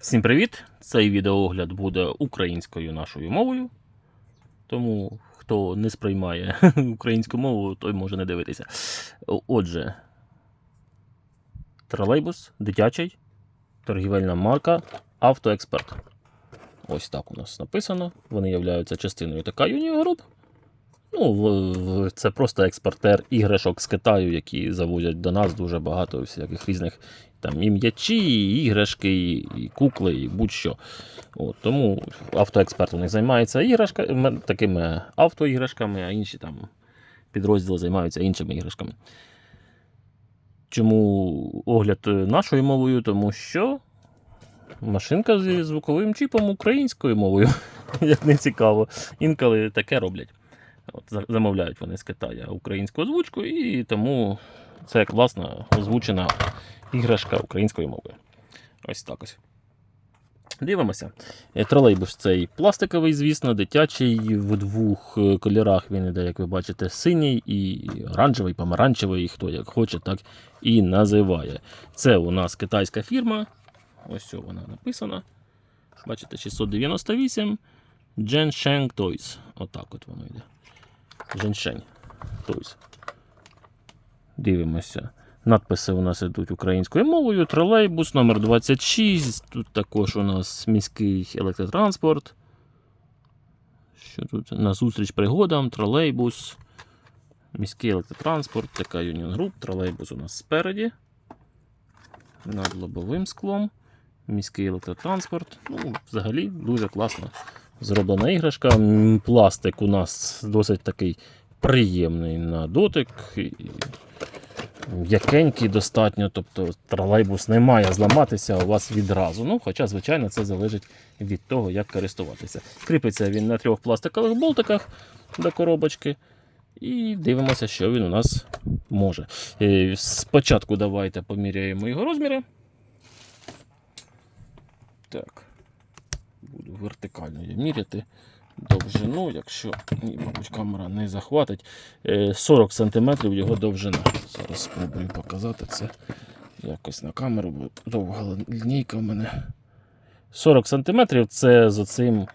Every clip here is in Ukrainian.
Всім привіт! Цей відеоогляд буде українською нашою мовою. Тому хто не сприймає українську мову, той може не дивитися. Отже, тролейбус дитячий, торгівельна марка Автоексперт. Ось так у нас написано. Вони являються частиною Union Group. Ну, це просто експортер іграшок з Китаю, які завозять до нас дуже багато всяких різних там і м'ячі, і іграшки, і, кукли, і будь-що. От, тому автоексперт у них займається іграшками, такими автоіграшками, а інші там підрозділи займаються іншими іграшками. Чому огляд нашою мовою? Тому що машинка зі звуковим чіпом українською мовою, як не цікаво. Інколи таке роблять. От, замовляють вони з Китаю українську озвучку, і тому це класна озвучена іграшка українською мовою. Ось так ось. Дивимося. Е, Тролейбус цей пластиковий, звісно, дитячий. В двох е, кольорах він іде, як ви бачите, синій і оранжевий, помаранчевий, хто як хоче, так і називає. Це у нас китайська фірма. Ось вона написана. Бачите, 698 Gensheng Toys. Отак от воно йде. Gensheng Toys. Дивимося. Надписи у нас йдуть українською мовою. Тролейбус номер 26. Тут також у нас міський електротранспорт. Що тут? Назустріч пригодам, тролейбус. Міський електротранспорт, така Union Group. Тролейбус у нас спереді. Над лобовим склом. Міський електротранспорт. Ну, взагалі дуже класно зроблена іграшка. Пластик у нас досить такий приємний на дотик. І М'якенький достатньо, тобто тролейбус не має зламатися у вас відразу. Ну, хоча, звичайно, це залежить від того, як користуватися. Кріпиться він на трьох пластикових болтиках до коробочки. І дивимося, що він у нас може. Е, Спочатку давайте поміряємо його розміри. Так. Буду вертикально міряти довжину, якщо, ні, мабуть, камера не захватить. Е, 40 см його довжина. Зараз спробую показати це якось на камеру, бо довга лінійка в мене. 40 см це з оцим е,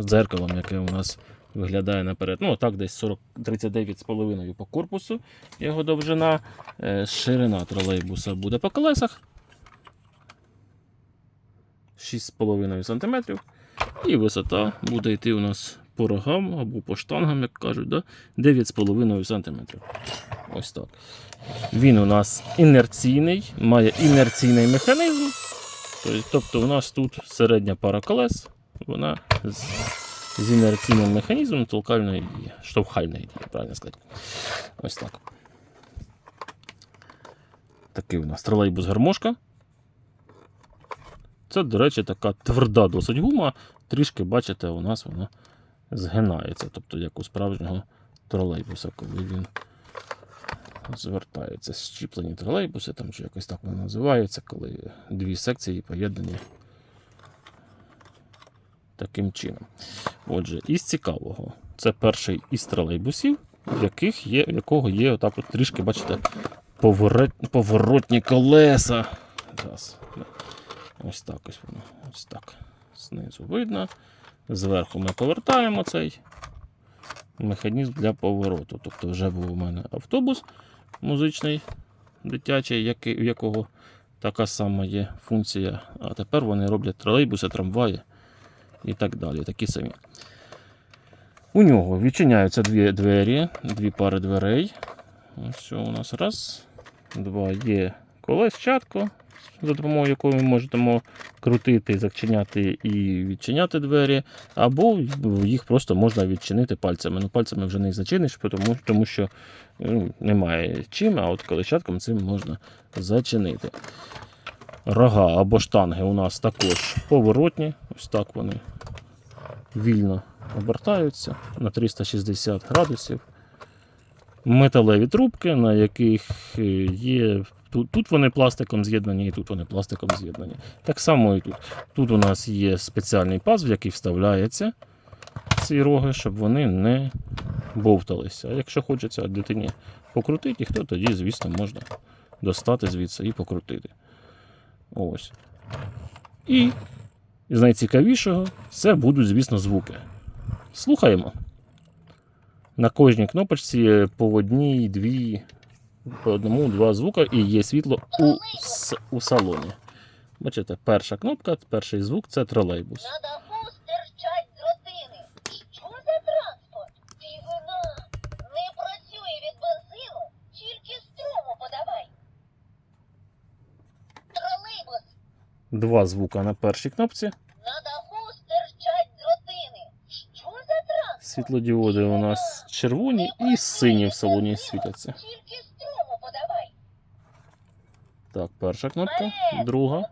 дзеркалом, яке у нас виглядає наперед. Ну, так, десь 39,5 по корпусу його довжина. Е, Ширина тролейбуса буде по колесах. 6,5 см. І висота буде йти у нас по рогам або по штангам, як кажуть, да? 9,5 см. Ось так. Він у нас інерційний, має інерційний механізм. Тобто- Тобто у нас тут середня пара колес, вона з, з інерційним механізмом толкальної дії, штовхальної дії, правильно сказати. Ось так. Такий у нас тролейбус гармошка. Це, до речі, така тверда досить гума. Трішки, бачите, у нас вона згинається. Тобто, як у справжнього тролейбуса, коли він звертається. Щіплені тролейбуси, там чи якось так воно називається, коли дві секції поєднані таким чином. Отже, із цікавого, це перший із тролейбусів, в яких є, якого є отак от трішки, бачите, поворотні колеса. Зараз. Ось так ось воно. Ось так. Знизу видно. Зверху ми повертаємо цей механізм для повороту. Тобто вже був у мене автобус музичний, дитячий, який, у якого така сама є функція. А тепер вони роблять тролейбуси, трамваї і так далі. Такі самі. У нього відчиняються дві двері, дві пари дверей. Ось у нас раз, два є колесчатко, за допомогою якої ми можемо крутити, зачиняти і відчиняти двері, або їх просто можна відчинити пальцями. Ну, пальцями вже не зачиниш, тому, тому що ну, немає чим, а от колещатком цим можна зачинити. Рога або штанги у нас також поворотні, ось так вони вільно обертаються на 360 градусів. Металеві трубки, на яких е, є. Тут, тут вони пластиком з'єднані, і тут вони пластиком з'єднані. Так само і тут. Тут у нас є спеціальний паз, в який вставляється ці роги, щоб вони не бовталися. А якщо хочеться дитині покрутити їх, то тоді, звісно, можна достати звідси і покрутити. Ось. І з найцікавішого це будуть, звісно, звуки. Слухаємо. На кожній кнопочці по одній, дві, по одному, два звука і є світло у, с- у салоні. Бачите, перша кнопка, перший звук це тролейбус. На даху стирчать дротини. Що за транспорт? Фігуна. Не працює від бензину, тільки струму подавай. Тролейбус. Два звука на першій кнопці. Світлодіоди у нас червоні і сині в салоні світяться. Так, перша кнопка, друга.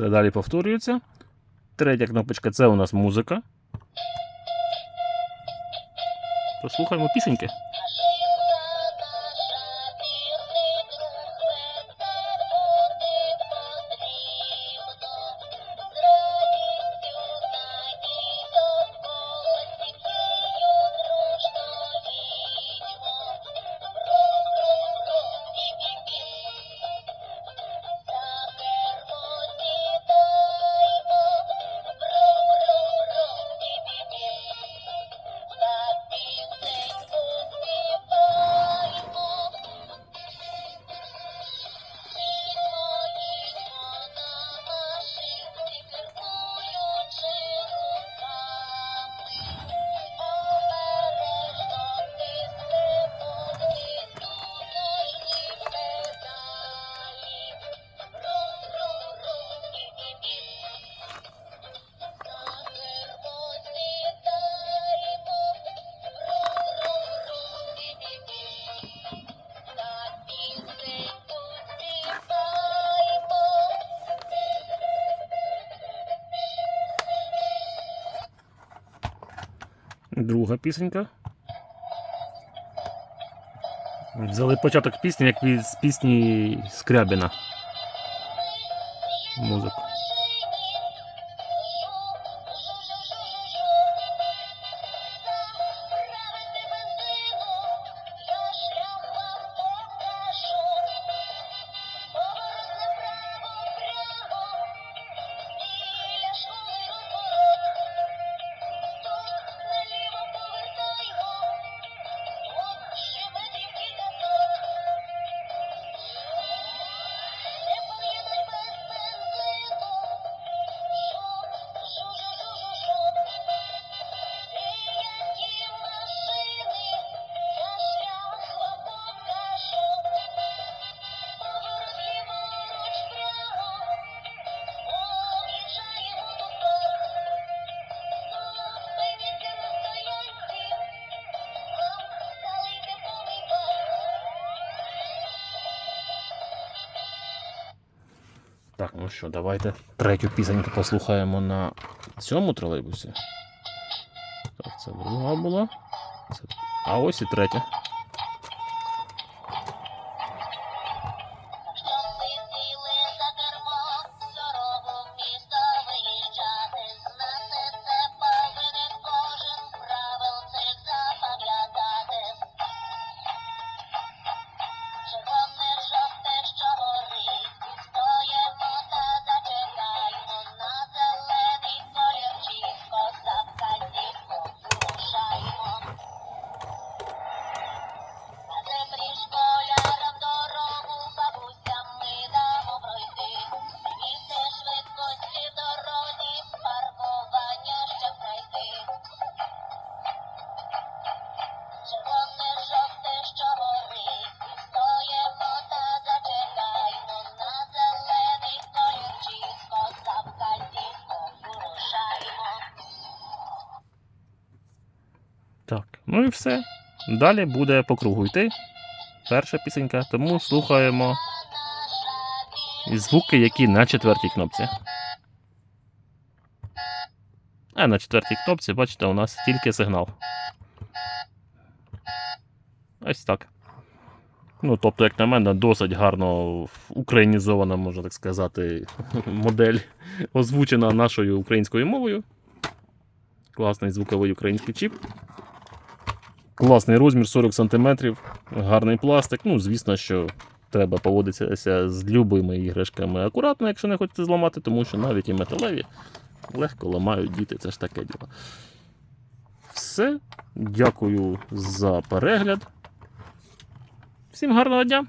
Це далі повторюється. Третя кнопочка це у нас музика. Послухаємо пісеньки. Друга пісенька. Взяли початок пісні, як від пісні Скрябіна. Музику. Так, ну що, давайте третю пісеньку послухаємо на цьому тролейбусі. Так, це друга була. А ось і третя. Так, ну і все. Далі буде по кругу йти. Перша пісенька, тому слухаємо звуки, які на четвертій кнопці. А на четвертій кнопці, бачите, у нас тільки сигнал. Ось так. Ну, тобто, як на мене, досить гарно українізована, можна так сказати, модель, озвучена нашою українською мовою. Класний звуковий український чіп. Класний розмір 40 см, гарний пластик. Ну, звісно, що треба поводитися з любими іграшками акуратно, якщо не хочете зламати, тому що навіть і металеві легко ламають діти, це ж таке діло. Все. Дякую за перегляд. Всім гарного дня!